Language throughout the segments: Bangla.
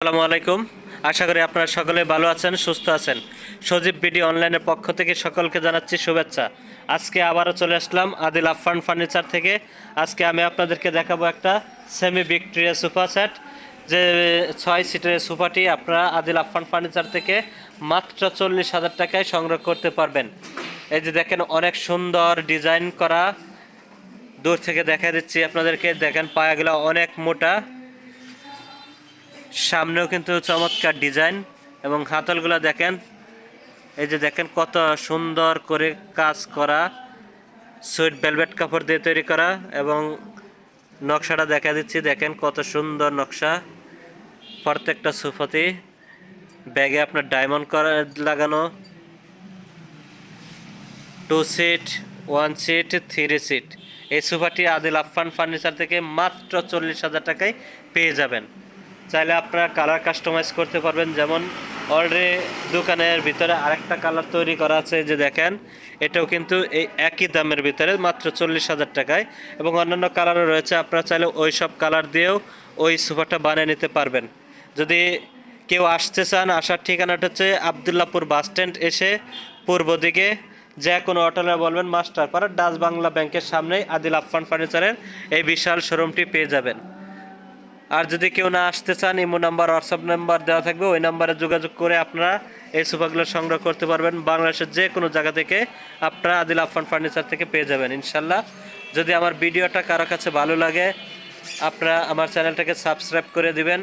আসসালামু আলাইকুম। আশা করি আপনারা সকলে ভালো আছেন, সুস্থ আছেন। সজীব বিডি অনলাইনের পক্ষ থেকে সকলকে জানাচ্ছি শুভেচ্ছা। আজকে আবারও চলে আসলাম আদিল আফান ফার্নিচার থেকে। আজকে আমি আপনাদেরকে দেখাবো একটা সেমি ভিক্টোরিয়া সোফা সেট যে ছয় সিটের সোফাটি আপনারা আদিল আফান ফার্নিচার থেকে মাত্র চল্লিশ হাজার টাকায় সংগ্রহ করতে পারবেন। এই যে দেখেন, অনেক সুন্দর ডিজাইন করা। দূর থেকে দেখা দিচ্ছি আপনাদেরকে। দেখেন, পায়াগুলো অনেক মোটা। সামনেও কিন্তু চমৎকার ডিজাইন এবং হাতলগুলো দেখেন। এই যে দেখেন কত সুন্দর করে কাজ করা, সুইট ভেলভেট কাপড় দিয়ে তৈরি করা এবং নকশাটা দেখা দিচ্ছি। দেখেন কত সুন্দর নকশা। প্রত্যেকটা সুফতি ব্যাগে আপনার ডায়মন্ড করা লাগানো। Two seat one seat three seat এই সোফাটি আদিল আফফান ফার্নিচার থেকে মাত্র চল্লিশ হাজার টাকায় পেয়ে যাবেন। চাইলে আপনারা কালার কাস্টমাইজ করতে পারবেন। যেমন অলরেডি দোকানের ভিতরে আরেকটা কালার তৈরি করা আছে যে দেখেন, এটাও কিন্তু এই একই দামের ভিতরে মাত্র চল্লিশ হাজার টাকায়। এবং অন্যান্য কালারও রয়েছে, আপনারা চাইলে ওই সব কালার দিয়েও ওই সোফাটা বানিয়ে নিতে পারবেন। যদি কেউ আসতে চান, আসার ঠিকানাটা হচ্ছে আবদুল্লাপুর বাস স্ট্যান্ড এসে পূর্ব দিকে যে কোনো অটোলে বলবেন মাস্টার মাস্টারপাড়া, ডাচ বাংলা ব্যাংকের সামনেই আদিল আফফান ফার্নিচারের এই বিশাল শোরুমটি পেয়ে যাবেন। আর যদি কেউ না আসতে চান, ইমো নাম্বার হোয়াটসঅ্যাপ নাম্বার দেওয়া থাকবে। ওই নাম্বারে যোগাযোগ করে আপনারা এই সোফাগুলো সংগ্রহ করতে পারবেন। বাংলাদেশের যে কোনো জায়গা থেকে আপনারা আদিল আফফান ফার্নিচার থেকে পেয়ে যাবেন ইনশাল্লাহ যদি আমার ভিডিওটা কারও কাছে ভালো লাগে, আপনারা আমার চ্যানেলটাকে সাবস্ক্রাইব করে দিবেন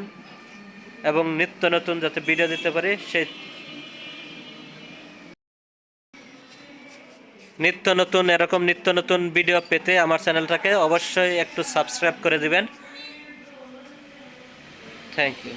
এবং নিত্য নতুন যাতে ভিডিও দিতে পারি, সেই নিত্য নতুন, এরকম নিত্য নতুন ভিডিও পেতে আমার চ্যানেলটাকে অবশ্যই একটু সাবস্ক্রাইব করে দিবেন। Thank you